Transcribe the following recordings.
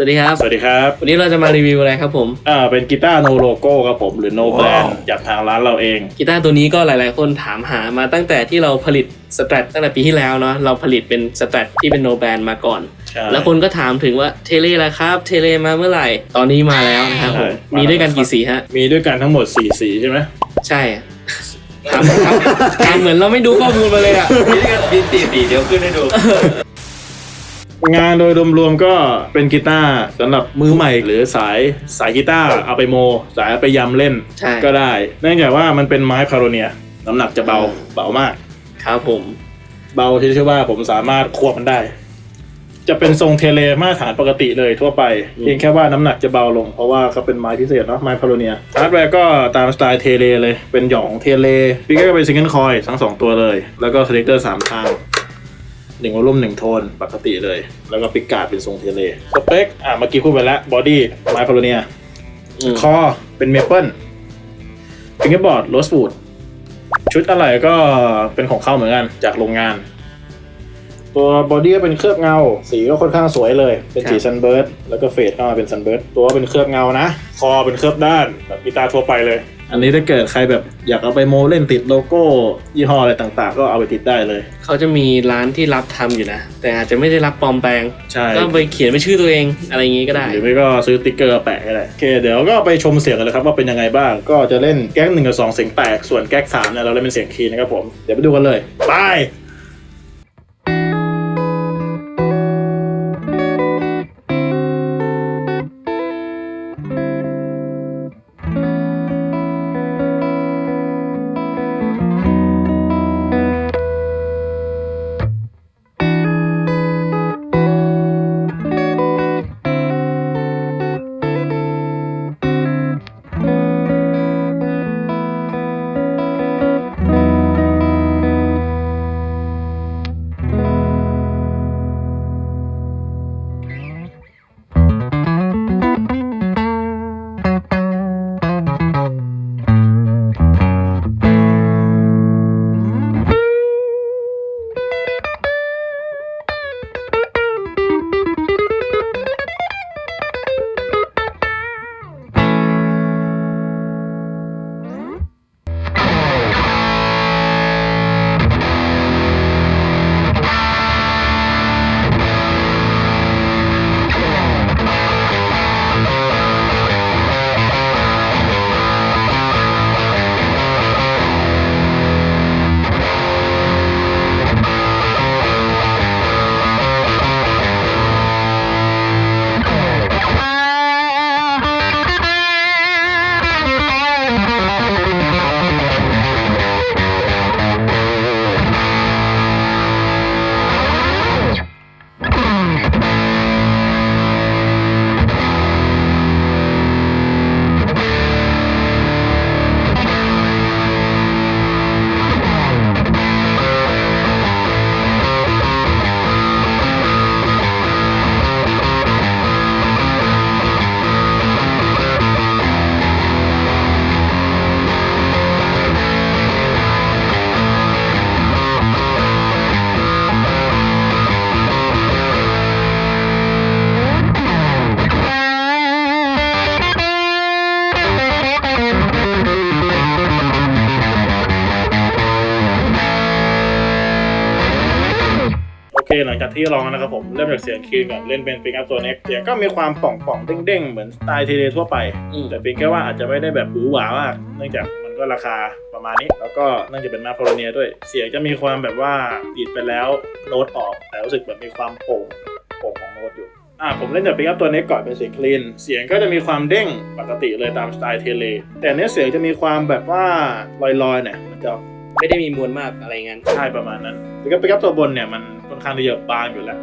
วัสดีครับ สวัสดีครับ วันนี้เราจะมารีวิวอะไรครับผม อ่า เป็นกีตาร์โนโลโก้ครับผมหรือโนแบรนด์จากทางร้านเราเอง กีตาร์ตัวนี้ก็หลายๆ คนถามหามาตั้งแต่ที่เราผลิตสแตรตตั้งแต่ปีที่แล้วเนาะ เราผลิตเป็นสแตรตที่เป็นโนแบนมาก่อน ใช่ แล้วคนก็ถามถึงว่าเทเลละครับ เทเลมาเมื่อไหร่ ตอนนี้มาแล้วนะครับผม ใช่ มีด้วยกันกี่สีฮะ มีด้วยกันทั้งหมด 4 สีใช่ไหมใช่ถามครับถามเหมือนเราไม่ดูข้อมูลมาเลยอะมีด้วยกันมีสี่สีเดี๋ยวขึ้นให้ดู งานโดยรวมๆก็เป็นกีตาร์สำหรับมือใหม่หรือสายสายกีตาร์เอาไปโม สายเอาไปยำเล่นใช่ ก็ได้เนื่องจากว่ามันเป็นไม้พาโรเนียน้ำหนักจะเบาเบามาก ครับผม เบาที่ชื่อว่าผมสามารถควบมันได้ จะเป็นทรงเทเลมาตรฐานปกติเลยทั่วไปเพียงแค่ว่าน้ำหนักจะเบาลง เพราะว่าเขาเป็นไม้พิเศษเนาะไม้พาโรเนียฮาร์ดแวร์ก็ตามสไตล์เทเลเลย เป็นหยองเทเลปีกก็เป็นซิงเกิลคอยทั้งสองตัวเลย แล้วก็สเลกเตอร์สามทาง หนึ่งวอลลุ่มหนึ่งโทนปกติเลย แล้วก็ปิกการ์ดเป็นทรงเทเลสเปคอะเมื่อกี้พูดไปแล้วบอดี้ไม้พาโรเนียอืมคอเป็นเมเปิลฟิงเกอร์บอร์ดโรสวูดชุดอะไรก็เป็นของเข้าเหมือนกันจากโรงงาน ตัวบอดี้ก็เป็นเคลือบเงา สีก็ค่อนข้างสวยเลย เป็นสีครับซันเบิร์ดแล้วก็เฟดเข้ามาเป็นซันเบิร์ดตัวเป็นเคลือบเงานะ คอเป็นเคลือบด้านแบบกีตาร์ทั่วไปเลย อันนี้ถ้าเกิดใครแบบอยากเอาไปโมเล่นติดโลโก้ยี่ห้ออะไรต่างๆ ก็เอาไปติดได้เลย เขาจะมีร้านที่รับทำอยู่นะ แต่อาจจะไม่ได้รับปลอมแปลง ใช่ ก็ไปเขียนเป็นชื่อตัวเองอะไรอย่างงี้ก็ได้ หรือไม่ก็ซื้อติ๊กเกอร์แปะก็ได้โอเคเดี๋ยวก็ไปชมเสียงกันเลยครับว่าเป็นยังไงบ้าง ก็จะเล่นแก๊กหนึ่งกับสองเสียงแตกส่วนแก๊กสามเนี่ยเราเล่นเป็นเสียงคีย์นะครับผมเดี๋ยวไปดูกันเลยไป โอเคหลังจากที่ลองแล้วนะครับผมเริ่มจากเสียงคีย์ก่อนเล่นเป็นปิงอัพตัวเน็กเสียงก็มีความป่องป่องๆเด้งๆเหมือนสไตล์เทเลทั่วไป อืม แต่เพียงแค่ว่าอาจจะไม่ได้แบบหวือหวามากเนื่องจากมันก็ราคาประมาณนี้ แล้วก็เนื่องจากเป็นมาโพโลเนียด้วย เสียงจะมีความแบบว่าดีดไปแล้วโน้ตออก แต่รู้สึกแบบมีความโป่งโป่งของโน้ตอยู่อ่าผมเล่นจากปิงอัพตัวเน็กก่อนเป็นเสียงคลีนเสียงก็จะมีความเด้งปกติเลยตามสไตล์เทเลแต่เนี้ยเสียงจะมีความแบบว่าลอยๆเนี่ยมันจะ ไม่ได้มีมวลมากอะไรงั้น ใช่ประมาณนั้นแล้วก็ปิกอัพตัวบนเนี่ยมันค่อนข้างที่จะบางอยู่แล้ว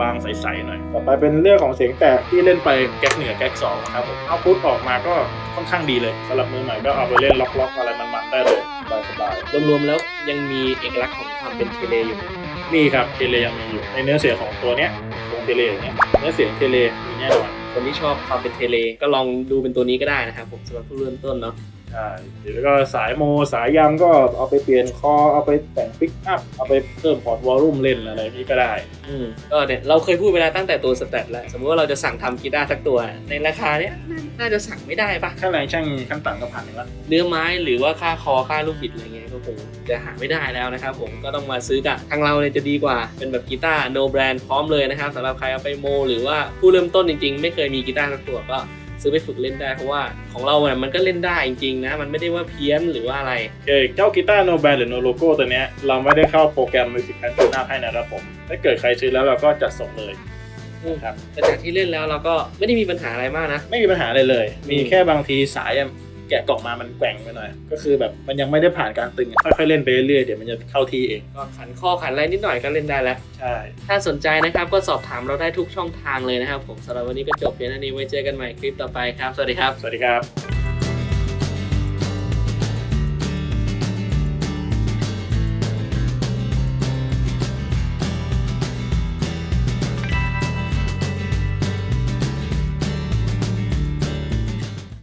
บางๆใสๆหน่อย ต่อไปเป็นเรื่องของเสียงแตกที่เล่นไปแก๊กหนึ่งกับแก๊กสองครับผมเอาพุทออกมาก็ค่อนข้างดีเลยสำหรับมือใหม่ก็เอาไปเล่นล็อกๆอะไรมันๆได้เลยสบายรวมๆแล้วยังมีเอกลักษณ์ของความเป็นเทเลอยู่ๆนี่ครับเทเลยังมีอยู่ในเนื้อเสียงของตัวเนี้ยของเทเลอย่างเนี้ยเนื้อเสียงเทเลมีแน่นอนคนที่ชอบความเป็นเทเลก็ลองดูเป็นตัวนี้ก็ได้นะครับผมสำหรับผู้เริ่มต้นเนาะ ใใช่หรือก็สายโมสายยำก็เอาไปเปลี่ยนคอเอาไปแต่งปิกอัพเอาไปเพิ่มพอร์ตวอลลุ่มเล่นอะไรนี้ก็ได้อืมก็เนี่ยเราเคยพูดไปแล้วตั้งแต่ตัวสแตทแล้วสมมติว่าเราจะสั่งทำกีตาร์สักตัว ในราคาเนี้ยน่าจะสั่งไม่ได้ปะค่าแรงช่างขั้นต่ำก็พันหนึ่งละเนื้อไม้หรือว่าค่าคอค่าลูกบิดอะไรเงี้ยก็คงจะหาไม่ได้แล้วนะครับผมก็ต้องมาซื้อกับทางเราเนี่ยจะดีกว่าเป็นแบบกีตาร์ no brand พร้อมเลยนะครับสำหรับใครเอาไปโม หรือว่าผู้เริ่มต้นจริง ๆ ไม่เคยมีกีตาร์สักตัวก็ ซื้อไปฝึกเล่นได้เพราะว่าของเราเนี่ยมันก็เล่นได้จริงๆนะ มันไม่ได้ว่าเพี้ยนหรือว่าอะไรโอเคเจ้ากีตาร์โนแบนหรือโนโลโก้ตัวเนี้ยเราไม่ได้เข้าโปรแกรม Music Plan Tune Up ให้นะครับผม ถ้าเกิดใครซื้อแล้วเราก็จัดส่งเลยนะครับแต่จากที่เล่นแล้วเราก็ไม่ได้มีปัญหาอะไรมากนะ ไม่มีปัญหาเลยเลย มีอืมแค่บางทีสายอะแกะกล่องมามันแกว่งไปหน่อย ก็คือแบบมันยังไม่ได้ผ่านการตึงค่อยๆเล่นไปเรื่อยๆเดี๋ยวมันจะเข้าที่เอง ก็ขันข้อขันอะไรนิดหน่อยก็เล่นได้แล้ว ใช่ ถ้าสนใจนะครับก็สอบถามเราได้ทุกช่องทางเลยนะครับ ผมสำหรับวันนี้ก็จบเพียงเท่านี้ไว้เจอกันใหม่คลิปต่อไปครับ สวัสดีครับ สวัสดีครับ